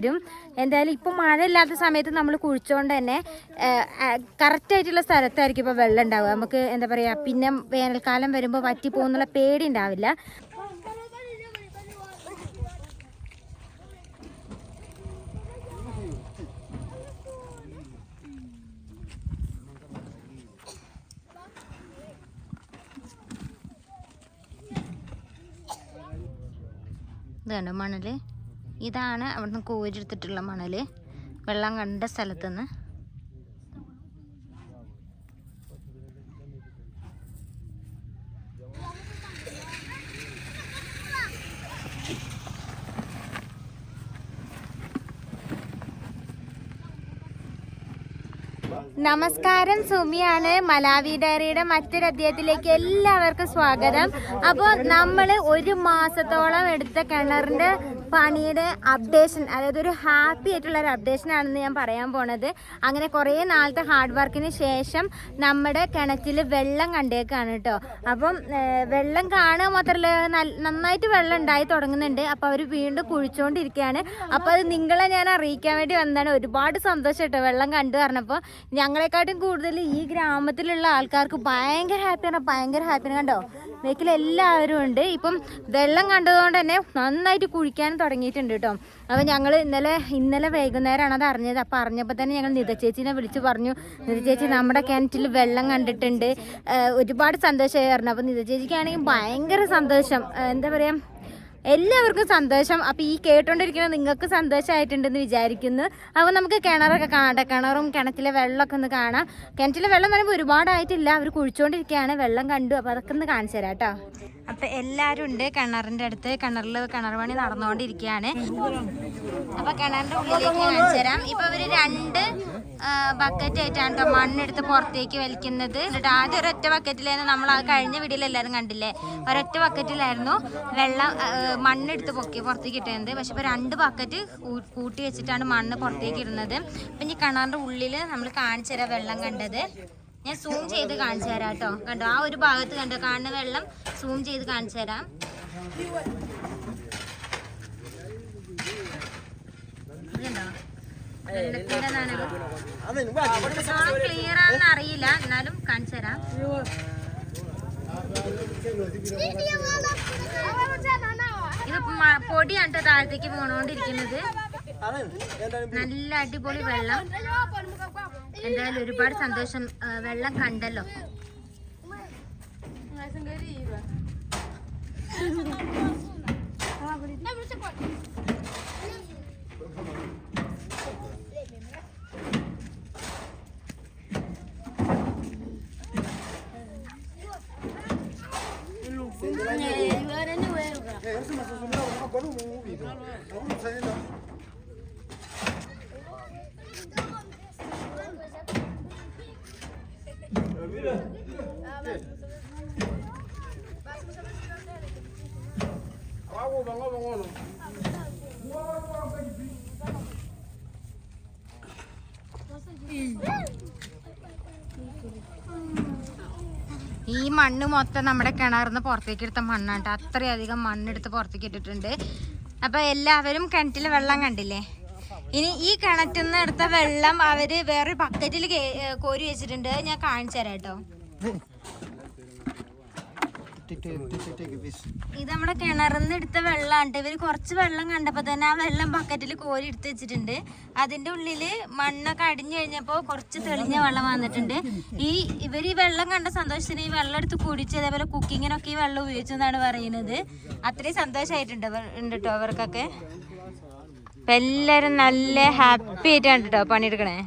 വരും. എന്തായാലും ഇപ്പം മഴ ഇല്ലാത്ത സമയത്ത് നമ്മൾ കുഴിച്ചുകൊണ്ട് തന്നെ കറക്റ്റായിട്ടുള്ള സ്ഥലത്തായിരിക്കും ഇപ്പോൾ വെള്ളം ഉണ്ടാവുക. നമുക്ക് എന്താ പറയുക പിന്നെ വേനൽക്കാലം വരുമ്പോൾ വറ്റി പോകുന്നുള്ള പേടി ഉണ്ടാവില്ല. ഇത് കണ്ടോ മണൽ? ഇതാണ് അവിടുന്ന് കോരിയെടുത്തിട്ടുള്ള മണൽ വെള്ളം കണ്ട സ്ഥലത്തുനിന്ന്. നമസ്കാരം സുമിയാണ്. മലാവി ഡയറിയുടെ മറ്റൊരു അധ്യായത്തിലേക്ക് എല്ലാവർക്കും സ്വാഗതം. അപ്പോൾ നമ്മൾ ഒരു മാസത്തോളം എടുത്ത കിണറിന്റെ പണിയുടെ അപ്ഡേഷൻ അതായത് ഒരു ഹാപ്പി ആയിട്ടുള്ള ഒരു അപ്ഡേഷൻ ആണെന്ന് ഞാൻ പറയാൻ പോണത്. അങ്ങനെ കുറേ നാളത്തെ ഹാർഡ് വർക്കിന് ശേഷം നമ്മുടെ കിണറ്റിൽ വെള്ളം കണ്ടേക്കാണ് കേട്ടോ അപ്പം വെള്ളം കാണുക മാത്രമല്ല നന്നായിട്ട് വെള്ളം ഉണ്ടായി തുടങ്ങുന്നുണ്ട്. അപ്പോൾ അവർ വീണ്ടും കുഴിച്ചുകൊണ്ടിരിക്കുകയാണ് അപ്പോൾ അത് നിങ്ങളെ ഞാൻ അറിയിക്കാൻ വേണ്ടി വന്നതാണ്. ഒരുപാട് സന്തോഷം കേട്ടോ വെള്ളം കണ്ടു പറഞ്ഞപ്പോൾ ഞങ്ങളെക്കാട്ടും കൂടുതൽ ഈ ഗ്രാമത്തിലുള്ള ആൾക്കാർക്ക് ഭയങ്കര ഹാപ്പിയാണ് ഭയങ്കര ഹാപ്പിയാണ് കണ്ടോ? ബേക്കിൽ എല്ലാവരും ഉണ്ട് ഇപ്പം വെള്ളം കണ്ടതുകൊണ്ട് തന്നെ നന്നായിട്ട് കുഴിക്കാൻ തുടങ്ങിയിട്ടുണ്ട് കേട്ടോ. അപ്പോൾ ഞങ്ങൾ ഇന്നലെ ഇന്നലെ വൈകുന്നേരമാണ് അത് അറിഞ്ഞത്. അപ്പോൾ അറിഞ്ഞപ്പോൾ തന്നെ ഞങ്ങൾ നിത ചേച്ചീനെ വിളിച്ച് പറഞ്ഞു നിത ചേച്ചി നമ്മുടെ കിണറ്റിൽ വെള്ളം കണ്ടിട്ടുണ്ട്. ഒരുപാട് സന്തോഷമായിരുന്നു അപ്പോൾ നിത ചേച്ചിക്കാണെങ്കിൽ ഭയങ്കര സന്തോഷം. എന്താ പറയുക എല്ലാവർക്കും സന്തോഷം. അപ്പോൾ ഈ കേട്ടോണ്ടിരിക്കുന്ന നിങ്ങൾക്ക് സന്തോഷമായിട്ടുണ്ടെന്ന് വിചാരിക്കുന്നു. അപ്പോൾ നമുക്ക് കിണറൊക്കെ കാണട്ടെ കിണറും കിണറ്റിലെ വെള്ളമൊക്കെ ഒന്ന് കാണാം. കിണറ്റിലെ വെള്ളം പറയുമ്പോൾ ഒരുപാടായിട്ടില്ല. അവർ കുഴിച്ചുകൊണ്ടിരിക്കുകയാണ് വെള്ളം കണ്ടു. അപ്പോൾ അതൊക്കെ ഒന്ന് കാണിച്ചു തരാം കേട്ടോ. അപ്പോൾ എല്ലാവരും ഉണ്ട് കിണറിന്റെ അടുത്ത്. കിണറിൽ കിണർ പണി നടന്നുകൊണ്ടിരിക്കുകയാണ്. അപ്പോൾ കിണറിന്റെ ഉള്ളിലേക്ക് കാണിച്ചു തരാം. ഇപ്പോൾ അവർ രണ്ട് ബക്കറ്റ് ആയിട്ടാണ് കേട്ടോ മണ്ണെടുത്ത് പുറത്തേക്ക് വലിക്കുന്നത്. എന്നിട്ട് ആദ്യം ഒരൊറ്റ ബക്കറ്റിലായിരുന്നു നമ്മൾ ആ കഴിഞ്ഞ വീഡിയോയിൽ കണ്ടില്ലേ? ഒരൊറ്റ ബക്കറ്റിലായിരുന്നു വെള്ളം മണ്ണെടുത്ത് പൊക്കി പുറത്തേക്ക് ഇട്ടിരുന്നത് പക്ഷെ ഇപ്പോൾ രണ്ട് ബക്കറ്റ് കൂട്ടി വെച്ചിട്ടാണ് മണ്ണ് പുറത്തേക്ക് ഇടുന്നത് അപ്പം ഈ കിണറിന്റെ ഉള്ളിൽ നമ്മൾ കാണിച്ചു തരാം വെള്ളം കണ്ടത് ഞാൻ സൂം ചെയ്ത് കാണിച്ചു തരാം കേട്ടോ കണ്ടോ ആ ഒരു ഭാഗത്ത് കണ്ടോ കാണുന്ന വെള്ളം സൂം ചെയ്ത് കാണിച്ചു തരാം എത്രത്തോളം ക്ലിയർ ആണെന്ന് അറിയില്ല എന്നാലും കാണിച്ചു തരാം ഇത് പൊടി പൊടിയാണ് താഴത്തേക്ക് പോണോണ്ടിരിക്കുന്നത് നല്ല അടിപൊളി വെള്ളം. എന്തായാലും ഒരുപാട് സന്തോഷം വെള്ളം കണ്ടല്ലോ. Ya eso me asustó, mira, bueno, bueno, muy movido. Vamos a ir a... Mira, mira. Vamos, vamos, vamos. മണ്ണ് മൊത്തം നമ്മുടെ കിണറിന്ന് പുറത്തേക്ക് എടുത്ത മണ്ണാണ് കേട്ടോ അത്രയധികം മണ്ണെടുത്ത് പുറത്തേക്ക് ഇട്ടിട്ടുണ്ട്. അപ്പൊ എല്ലാവരും കിണറ്റിൽ വെള്ളം കണ്ടില്ലേ? ഇനി ഈ കിണറ്റിൽ നിന്ന് എടുത്ത വെള്ളം അവർ വേറൊരു ബക്കറ്റിൽ കോരി വെച്ചിട്ടുണ്ട്. ഞാൻ കാണിച്ചു തരാം കേട്ടോ ഇത് നമ്മുടെ കിണറിന്ന് എടുത്ത വെള്ളമാണ് ഇവർ കുറച്ച് വെള്ളം കണ്ടപ്പോ തന്നെ ആ വെള്ളം ബക്കറ്റിൽ കോരി എടുത്ത് വെച്ചിട്ടുണ്ട്. അതിന്റെ ഉള്ളിൽ മണ്ണൊക്കെ അടിഞ്ഞു കഴിഞ്ഞപ്പോ കുറച്ച് തെളിഞ്ഞ വെള്ളം വന്നിട്ടുണ്ട്. ഈ ഇവർ ഈ വെള്ളം കണ്ട സന്തോഷത്തിന് ഈ വെള്ളം എടുത്ത് കുടിച്ച് അതേപോലെ കുക്കിങ്ങിനൊക്കെ ഈ വെള്ളം ഉപയോഗിച്ചു എന്നാണ് പറയുന്നത്. അത്രയും സന്തോഷമായിട്ടുണ്ട് ഇവർ- ഉണ്ട് കേട്ടോ അവർക്കൊക്കെ എല്ലാരും നല്ല ഹാപ്പി ആയിട്ടാണ് കേട്ടോ പണിയെടുക്കണേ.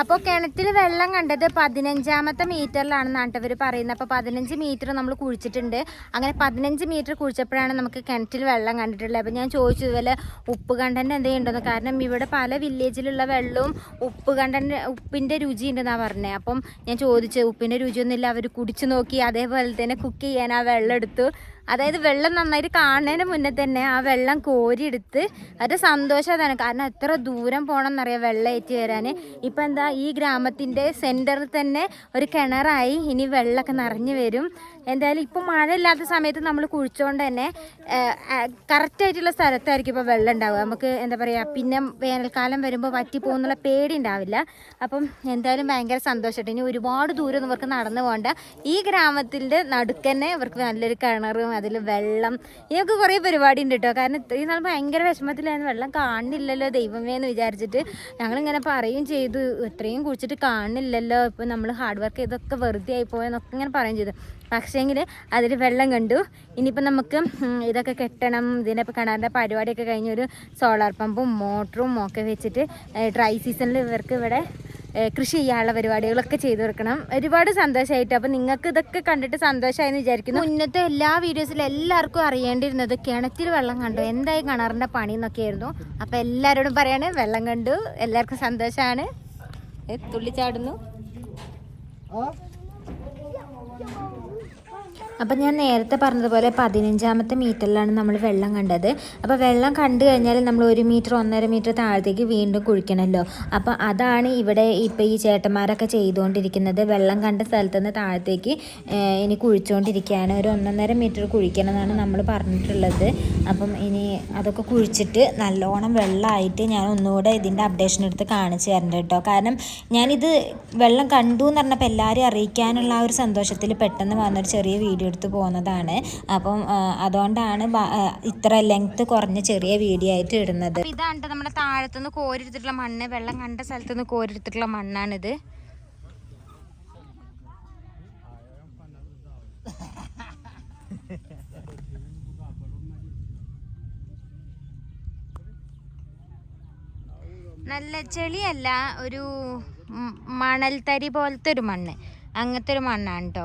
അപ്പോൾ കിണറ്റിൽ വെള്ളം കണ്ടത് പതിനഞ്ചാമത്തെ മീറ്ററിലാണെന്നാണ് ഇവർ പറയുന്നത്. അപ്പോൾ പതിനഞ്ച് മീറ്റർ നമ്മൾ കുഴിച്ചിട്ടുണ്ട്. അങ്ങനെ പതിനഞ്ച് മീറ്റർ കുഴിച്ചപ്പോഴാണ് നമുക്ക് കിണറ്റിൽ വെള്ളം കണ്ടിട്ടുള്ളത്. അപ്പോൾ ഞാൻ ചോദിച്ചു ഇതുപോലെ ഉപ്പ് കണ്ടന്റ് എന്തെങ്കിലും കാരണം ഇവിടെ പല വില്ലേജിലുള്ള വെള്ളവും ഉപ്പ് കണ്ടന്റ് ഉപ്പിന്റെ രുചി ഉണ്ടെന്നാണ് പറഞ്ഞത് അപ്പം ഞാൻ ചോദിച്ചു ഉപ്പിന്റെ രുചിയൊന്നുമില്ല. അവർ കുടിച്ചു നോക്കി അതേപോലെ തന്നെ കുക്ക് ചെയ്യാൻ ആ വെള്ളം എടുത്തു. അതായത് വെള്ളം നന്നായിട്ട് കാണുന്നതിന് മുന്നേ തന്നെ ആ വെള്ളം കോരിയെടുത്ത് അത് സന്തോഷം കാരണം എത്ര ദൂരം പോകണം എന്നറിയാം വെള്ളം ഏറ്റി വരാൻ ഇപ്പം എന്താ ഈ ഗ്രാമത്തിന്റെ സെന്ററിൽ തന്നെ ഒരു കിണറായി ഇനി വെള്ളമൊക്കെ നിറഞ്ഞു വരും. എന്തായാലും ഇപ്പം മഴ ഇല്ലാത്ത സമയത്ത് നമ്മൾ കുഴിച്ചുകൊണ്ട് തന്നെ കറക്റ്റായിട്ടുള്ള സ്ഥലത്തായിരിക്കും ഇപ്പോൾ വെള്ളം ഉണ്ടാവുക. നമുക്ക് എന്താ പറയുക പിന്നെ വേനൽക്കാലം വരുമ്പോൾ വറ്റി പോകുന്നുള്ള പേടി ഉണ്ടാവില്ല. അപ്പം എന്തായാലും ഭയങ്കര സന്തോഷമായിട്ട് ഇനി ഒരുപാട് ദൂരം ഇവർക്ക് നടന്നു പോകണ്ട. ഈ ഗ്രാമത്തിന്റെ നടുക്കന്നെ ഇവർക്ക് നല്ലൊരു കിണറും അതിൽ വെള്ളം ഇതൊക്കെ കുറേ പരിപാടി ഉണ്ട് കേട്ടോ കാരണം ഇത്രയും നാൾ ഭയങ്കര വിഷമത്തിലായിരുന്നു. വെള്ളം കാണുന്നില്ലല്ലോ ദൈവമേ എന്ന് വിചാരിച്ചിട്ട് ഞങ്ങളിങ്ങനെ പറയും ചെയ്തു. ഇത്രയും കുടിച്ചിട്ട് കാണുന്നില്ലല്ലോ. ഇപ്പം നമ്മൾ ഹാർഡ് വർക്ക് ചെയ്തൊക്കെ വെറുതെ ആയി പോയെന്നൊക്കെ ഇങ്ങനെ പറയുകയും ചെയ്തു. പക്ഷേങ്കിൽ അതിൽ വെള്ളം കണ്ടു. ഇനിയിപ്പോൾ നമുക്ക് ഇതൊക്കെ കെട്ടണം. ഇതിന്റെ കിണറിന്റെ പരിപാടിയൊക്കെ കഴിഞ്ഞ് ഒരു സോളാർ പമ്പും മോട്ടറും ഒക്കെ വെച്ചിട്ട് ഡ്രൈ സീസണിൽ ഇവർക്ക് ഇവിടെ കൃഷി ചെയ്യാനുള്ള പരിപാടികളൊക്കെ ചെയ്തു കൊടുക്കണം. ഒരുപാട് സന്തോഷമായിട്ട് അപ്പം നിങ്ങൾക്ക് ഇതൊക്കെ കണ്ടിട്ട് സന്തോഷമായെന്ന് വിചാരിക്കുന്നു. മുന്നത്തെ എല്ലാ വീഡിയോസിലും എല്ലാവർക്കും അറിയേണ്ടിയിരുന്നത് കിണറ്റിൽ വെള്ളം കണ്ടു. എന്തായി കിണറിന്റെ പണി എന്നൊക്കെയായിരുന്നു. അപ്പം എല്ലാവരോടും പറയാണ് വെള്ളം കണ്ടു. എല്ലാവർക്കും സന്തോഷമാണ് തുള്ളിച്ചാടുന്നു. അപ്പം ഞാൻ നേരത്തെ പറഞ്ഞതുപോലെ പതിനഞ്ചാമത്തെ മീറ്ററിലാണ് നമ്മൾ വെള്ളം കണ്ടത്. അപ്പോൾ വെള്ളം കണ്ടു കഴിഞ്ഞാൽ നമ്മൾ ഒരു മീറ്റർ ഒന്നര മീറ്റർ താഴത്തേക്ക് വീണ്ടും കുഴിക്കണമല്ലോ അപ്പോൾ അതാണ് ഇവിടെ ഇപ്പോൾ ഈ ചേട്ടന്മാരൊക്കെ ചെയ്തുകൊണ്ടിരിക്കുന്നത്. വെള്ളം കണ്ട സ്ഥലത്ത് നിന്ന് താഴത്തേക്ക് ഇനി കുഴിച്ചുകൊണ്ടിരിക്കുകയാണ് ഒരു ഒന്നൊന്നര മീറ്റർ കുഴിക്കണം എന്നാണ് നമ്മൾ പറഞ്ഞിട്ടുള്ളത്. അപ്പം ഇനി അതൊക്കെ കുഴിച്ചിട്ട് നല്ലോണം വെള്ളമായിട്ട് ഞാൻ ഒന്നുകൂടെ ഇതിന്റെ അപ്ഡേഷൻ എടുത്ത് കാണിച്ചു തരണ്ട കേട്ടോ. കാരണം ഞാനിത് വെള്ളം കണ്ടു എന്ന് പറഞ്ഞപ്പോൾ എല്ലാവരെയും അറിയിക്കാനുള്ള ആ ഒരു സന്തോഷത്തിൽ പെട്ടെന്ന് വന്നൊരു ചെറിയ വീഡിയോ എടുത്ത് പോകുന്നതാണ്. അപ്പം അതുകൊണ്ടാണ് ഇത്ര ലെങ്ത് കുറഞ്ഞ ചെറിയ വീഡിയോ ആയിട്ട് ഇടുന്നത്. ഇതാണ് നമ്മുടെ താഴത്തുനിന്ന് കോരിയെടുത്തിട്ടുള്ള മണ്ണ്. വെള്ളം കണ്ട സ്ഥലത്തുനിന്ന് കോരിയെടുത്തിട്ടുള്ള മണ്ണാണിത്. നല്ല ചെളിയല്ല ഒരു മണൽ മണൽത്തരി പോലത്തെ ഒരു മണ്ണ്. അങ്ങനത്തെ ഒരു മണ്ണാണ് കേട്ടോ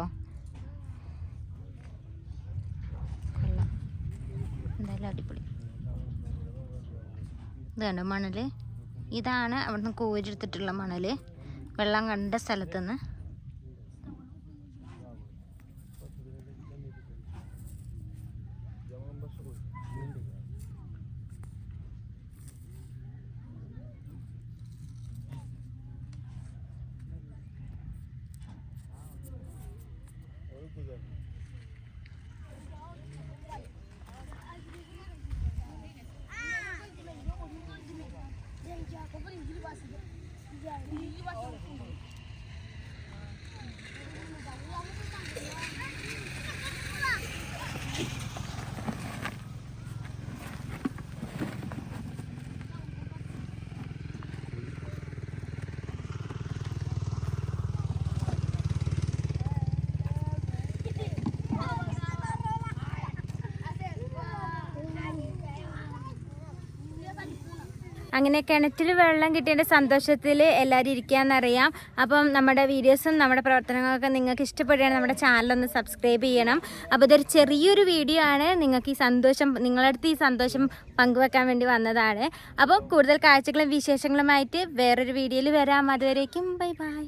കൊള്ളാം എന്തായാലും അടിപൊളി ഇത് കണ്ടോ മണൽ? ഇതാണ് അവിടുന്ന് കോരിയെടുത്തിട്ടുള്ള മണൽ. വെള്ളം കണ്ട സ്ഥലത്തുനിന്ന് അങ്ങനെ കിണറ്റിൽ വെള്ളം കിട്ടിയതിന്റെ സന്തോഷത്തിൽ എല്ലാവരും ഇരിക്കുകയെന്നറിയാം അപ്പം നമ്മുടെ വീഡിയോസും നമ്മുടെ പ്രവർത്തനങ്ങളൊക്കെ നിങ്ങൾക്ക് ഇഷ്ടപ്പെടുകയാണെങ്കിൽ നമ്മുടെ ചാനലൊന്ന് സബ്സ്ക്രൈബ് ചെയ്യണം. അപ്പോൾ ഇതൊരു ചെറിയൊരു വീഡിയോ ആണ്. നിങ്ങൾക്ക് ഈ സന്തോഷം നിങ്ങളടുത്ത് ഈ സന്തോഷം പങ്കുവെക്കാൻ വേണ്ടി വന്നതാണ്. അപ്പോൾ കൂടുതൽ കാഴ്ചകളും വിശേഷങ്ങളുമായിട്ട് വേറൊരു വീഡിയോയിൽ വരാം. അതുവരേക്കും ബൈ ബൈ.